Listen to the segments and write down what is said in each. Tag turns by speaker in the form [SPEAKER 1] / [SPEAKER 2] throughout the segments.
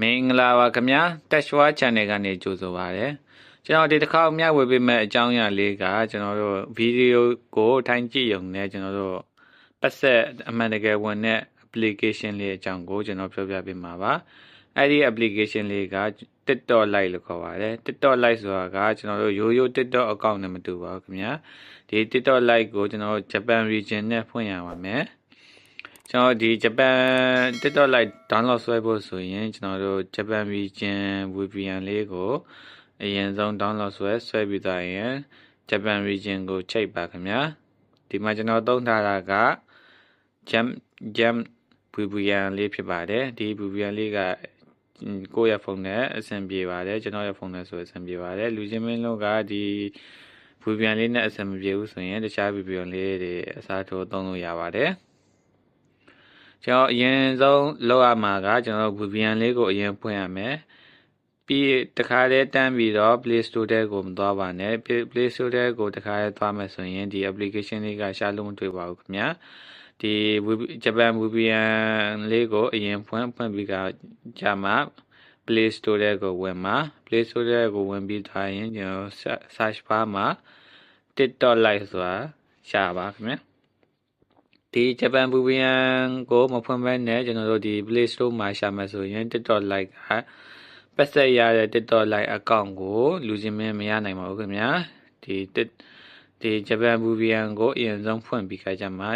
[SPEAKER 1] မင်္ဂလာပါခင်ဗျာတက်ရှွာ channel ကနေကြိုဆိုပါရစေကျွန်တော်ဒီတစ်ခါမျှဝေပေးမဲ့အကြောင်းအရာလေးကကျွန်တော်တို့ဗီဒီယိုကိုထိုင်ကြည့်ရုံနဲ့ကျွန်တော်တို့ပတ်ဆက်အမှန်တကယ်ဝင်တဲ့ application လေးအကြောင်းကိုကျွန်တော်ပြောပြပေးမှာပါအဲ့ဒီ application လေးက TikTok Lite လို့ခေါ်ပါတယ် TikTok Lite ဆိုတာကကျွန်တော်တို့ရိုးရိုး TikTok account နဲ့မတူပါဘူးခင်ဗျာဒီ TikTok Lite ကိုကျွန်တော်တို့ Japan region နဲ့ဖွင့်ရပါမယ် ကျွန်တော်ဒီဂျပန် TikTok Lite download ဆွဲဖို့ဆိုရင်ကျွန်တော်တို့ Japan region VPN လေးကိုအရင်ဆုံး download ဆွဲဆွဲပြီးသားရင် Japan region ကိုချိန်ပါခင်ဗျာဒီမှာကျွန်တော်သုံးထားတာက Jam Jam VPN လေးဖြစ်ပါတယ်ဒီ VPN လေးကကိုယ့်ရဲ့ဖုန်းနဲ့အဆင်ပြေပါတယ်ကျွန်တော်ရဲ့ဖုန်းနဲ့ဆိုအဆင်ပြေပါတယ်လူချင်းမင်းတို့ကဒီ VPN လေးနဲ့အဆင်မပြေဘူးဆိုရင်တခြား VPN လေးတွေအစားထိုးသုံးလို့ရပါတယ် ကျွန်တော်အရင်ဆုံးလောက်ရမှာကကျွန်တော် VPN လေးကိုအရင်ဖွင့်ရမယ်ပြီးတခါတည်းတန်းပြီးတော့ Play Store ထဲကိုမသွားပါနဲ့ Play Store ထဲကိုတခါတည်းသွားမယ်ဆိုရင်ဒီ application လေးကရှာလို့မတွေ့ပါဘူးခင်ဗျာဒီ Japan VPN လေးကိုအရင်ဖွင့်ဖွင့်ပြီးကကြာမှ Play Store ထဲကိုဝင်မှာ Play Store ထဲကိုဝင်ပြီးထားရင်ကျွန်တော် search bar မှာ TikTok Lite ဆိုတာရှာပါခင်ဗျာ ဒီဂျပန်ဘူဘီယန်ကိုမဖွင့်မဲနဲ့ကျွန်တော်တို့ဒီ Play Store မှာရှာမယ်ဆိုရင် TikTok Lite ကပတ်သက်ရတဲ့ TikTok Lite account ကိုလူချင်းမင်းမရနိုင်ပါဘူးခင်ဗျာဒီဒီဂျပန်ဘူဘီယန်ကိုအရင်ဆုံးဖွင့်ပြီးခါကြမှာ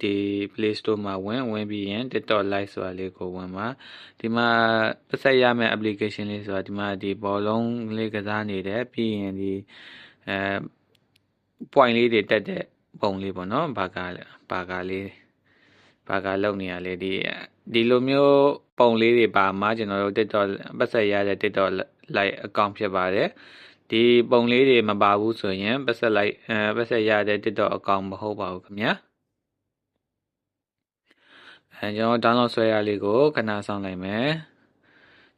[SPEAKER 1] ဒီ Play Store မှာဝင်ဝင်ပြီးရင် TikTok Lite ဆိုတာလေးကိုဝင်မှာဒီမှာပတ်သက်ရမယ့် application လေးဆိုတာဒီမှာဒီဘောလုံးလေးကစားနေတယ်ပြီးရင်ဒီအဲ point လေးတွေတက်တဲ့ ပုံလေးပေါ့နော်ဘာကဘာကလေးဘာကလုံနေရလေဒီဒီလိုမျိုးပုံလေးတွေပါမှကျွန်တော်တို့ TikTok ပတ်သက်ရတဲ့ TikTok like account ဖြစ်ပါတယ်ဒီပုံလေးတွေမပါဘူးဆိုရင်ပတ်သက်လိုက်အဲပတ်သက်ရတဲ့ TikTok account မဟုတ်ပါဘူးခင်ဗျာအဲကျွန်တော် download ဆွဲရလေးကိုခဏဆောင်လိုက်မယ်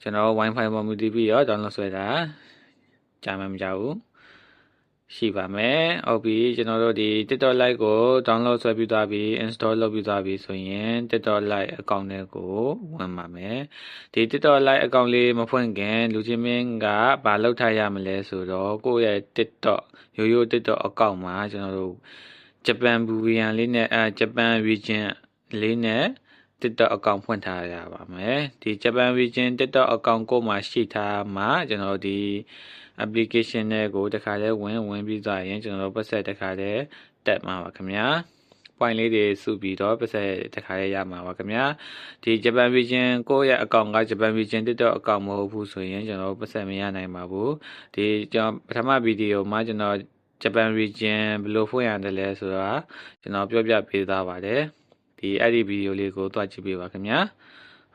[SPEAKER 1] ကျွန်တော် Wi-Fi ပေါ်မူတည်ပြီးတော့ download ဆွဲတာကြာမှမကြဘူး ရှိပါမယ်။ဟုတ်ပြီကျွန်တော်တို့ဒီ TikTok Lite ကို download ဆွဲပြီးသွားပြီ install လုပ်ပြီးသွားပြီဆိုရင် TikTok Lite account နဲ့ကိုဝင်ပါမယ်။ဒီ TikTok Lite account လေးမဖွင့်ခင်လူချင်းမင်းကဘာလုပ်ထားရမလဲဆိုတော့ကိုယ့်ရဲ့ TikTok ရိုးရိုး TikTok account မှာကျွန်တော်တို့ Japan VPN လေးနဲ့အဲ Japan region လေးနဲ့ TikTok account ဖွင့်ထားရပါမယ်။ဒီ Japan region TikTok account ကိုမှရှိထားမှကျွန်တော်တို့ဒီ application တွေကိုတခါတည်းဝင်ဝင်ပြီးသွားရင်ကျွန်တော်တို့ပတ်ဆက်တခါတည်းတက်မှာပါခင်ဗျာ point လေးတွေစုပြီးတော့ပတ်ဆက်တခါတည်းရမှာပါခင်ဗျာဒီ Japan Vision ကိုယ့်ရဲ့ account က Japan Vision TikTok account မဟုတ်ဘူးဆိုရင်ကျွန်တော်ပတ်ဆက်မရနိုင်ပါဘူးဒီကျွန်တော်ပထမဗီဒီယိုမှာကျွန်တော် Japan Region ဘယ်လိုဖွင့်ရတယ်လဲဆိုတာကျွန်တော်ပြောပြပေးသားပါတယ် ဒီအဲ့ဒီဗီဒီယိုလေးကိုတွားကြည့်ပေးပါခင်ဗျာ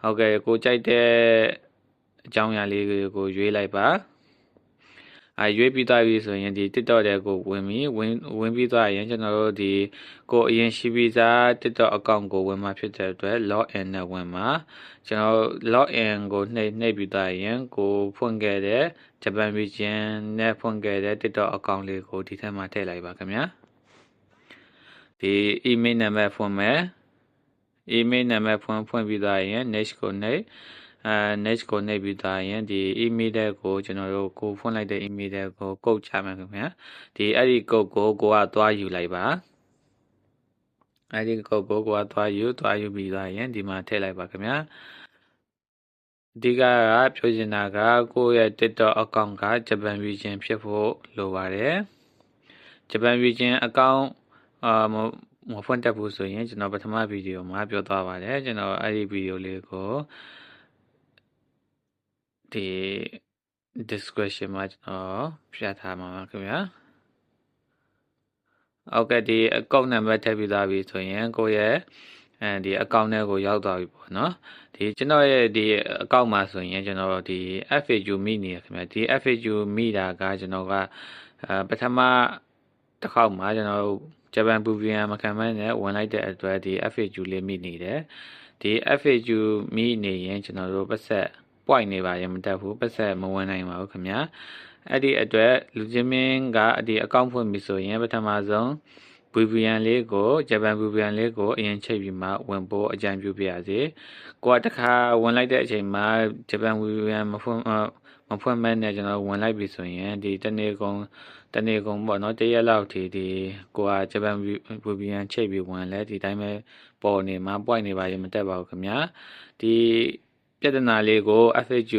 [SPEAKER 1] ဟုတ်ကဲ့ကိုကြိုက်တဲ့အကြောင်းအရာလေးကိုရွေးလိုက်ပါအဲရွေးပြီးသွားပြီဆိုရင်ဒီ TikTok တဲ့ကိုဝင်ပြီးဝင်ဝင်ပြီးသွားရင်ကျွန်တော်တို့ဒီကိုအရင်ရှိပြီးသား TikTok account ကိုဝင်မှာဖြစ်တဲ့အတွက် login နဲ့ဝင်မှာကျွန်တော် login ကိုနှိပ်နှိပ်ပြီးသွားရင်ကိုဖွင့်ခဲ့တဲ့ Japan Region နဲ့ဖွင့်ခဲ့တဲ့ TikTok account လေးကိုဒီထဲမှာထည့်လိုက်ပါခင်ဗျာဒီ email နံပါတ်ဖွင့်မယ် email နံပါတ်ဖွင့်ဖွင့်ပြီးသွားရင် next ကိုနှိပ်အဲ next ကိုနှိပ်ပြီးသားရင်ဒီ email တဲ့ကိုကျွန်တော်တို့ကိုဖွင့်လိုက်တဲ့ email တဲ့ကိုကုတ်ချမယ်ခင်ဗျာဒီအဲ့ဒီကုတ်ကိုကိုကသွားယူလိုက်ပါအဲ့ဒီကုတ်ကိုကိုကသွားယူသွားယူပြီးသားရင်ဒီမှာထည့်လိုက်ပါခင်ဗျာအဓိကကပြောချင်တာကကိုယ့်ရဲ့ TikTok account က Japan Region ဖြစ်ဖို့လိုပါတယ် Japan Region account အာမ ဖွင့်တတ်ဘူးဆိုရင်ကျွန်တော်ပထမဗီဒီယိုမှာပြောသွားပါတယ်ကျွန်တော်အဲ့ဒီဗီဒီယိုလေးကိုဒီ description မှာကျွန်တော်ပြထားမှာပါခင်ဗျာဟုတ်ကဲ့ဒီ account number ထည့်ပြီးသားပြီဆိုရင်ကိုယ့်ရဲ့အဲဒီ account ထဲကိုရောက်သွားပြီပေါ့နော်ဒီကျွန်တော်ရဲ့ဒီ account မှာဆိုရင်ကျွန်တော်ဒီ FAQ မိနေရခင်ဗျာဒီ FAQ မိတာကကျွန်တော်ကအဲပထမတစ်ခေါက်မှာကျွန်တော် ဂျပန်ပူဗီယန်မခံမနဲ့ဝင်လိုက်တဲ့အတွက်ဒီ FAQ လေးမိနေတယ်ဒီ FAQ မိနေရင်ကျွန်တော်တို့ပတ်ဆက် point နေပါရင်မတက်ဘူးပတ်ဆက်မဝင်နိုင်ပါဘူးခင်ဗျာအဲ့ဒီအတွက်လူချင်းမင်းကဒီအကောင့်ဖွင့်ပြီဆိုရင်ပထမဆုံး VPN လေးကိုဂျပန် VPN လေးကိုအရင်ချိန်ပြီးမှဝင်ဖို့အကြံပြုပြရစီကိုကတခါဝင်လိုက်တဲ့အချိန်မှာဂျပန် VPN မဖွင့်အမဖွင့်မဲ့နဲ့ကျွန်တော်ဝင်လိုက်ပြီဆိုရင်ဒီတနေ့ကုန်တနေ့ကုန်ပေါ့နော်တရက်လောက်ထိဒီကိုကဂျပန် VPN ချိန်ပြီးဝင်လဲဒီတိုင်းပဲပေါ်နေမှာ point နေပါရင်မတက်ပါဘူးခင်ဗျာဒီပြဿနာလေးကို FAQ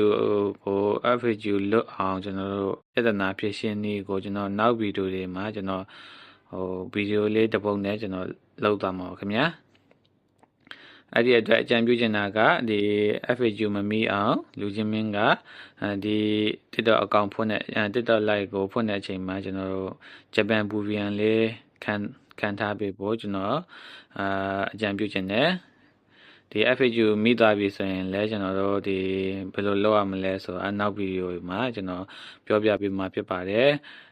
[SPEAKER 1] ကို FAQ လွတ်အောင်ကျွန်တော်တို့ပြဿနာဖြေရှင်းနည်းကိုကျွန်တော်နောက်ဗီဒီယိုတွေမှာကျွန်တော် ဟိုဗီဒီယိုလေးတစ်ပုဒ်နဲ့ကျွန်တော်လုပ်သွားမှာပါခင်ဗျာအဲ့ဒီအတွက်အကြံပြုချင်တာကဒီ FAQ မမီအောင်လူချင်းမင်းကဒီ TikTok account ဖွင့်တဲ့ TikTok live ကိုဖွင့်တဲ့အချိန်မှာကျွန်တော်တို့ Japan Boovian လေးခံခံထားပေးဖို့ကျွန်တော်အာအကြံပြုချင်တယ် ဒီ FAQ မိသွားပြီဆိုရင်လည်းကျွန်တော်တို့ဒီဘယ်လိုလုပ်ရမလဲဆိုတော့နောက်ဗီဒီယိုမှာကျွန်တော်ပြောပြပေးမှာဖြစ်ပါတယ်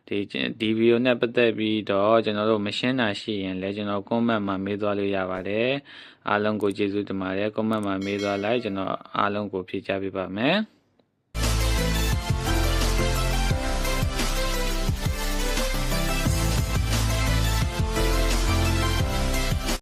[SPEAKER 1] ဒီဒီဗီဒီယိုနဲ့ပတ်သက်ပြီးတော့ကျွန်တော်တို့မရှင်းတာရှိရင်လည်းကျွန်တော် comment မှာမေးသွားလို့ရပါတယ်အားလုံးကိုကျေးဇူးတင်ပါတယ် comment မှာမေးသွားလိုက်ကျွန်တော်အားလုံးကိုဖြေချပေးပါမယ်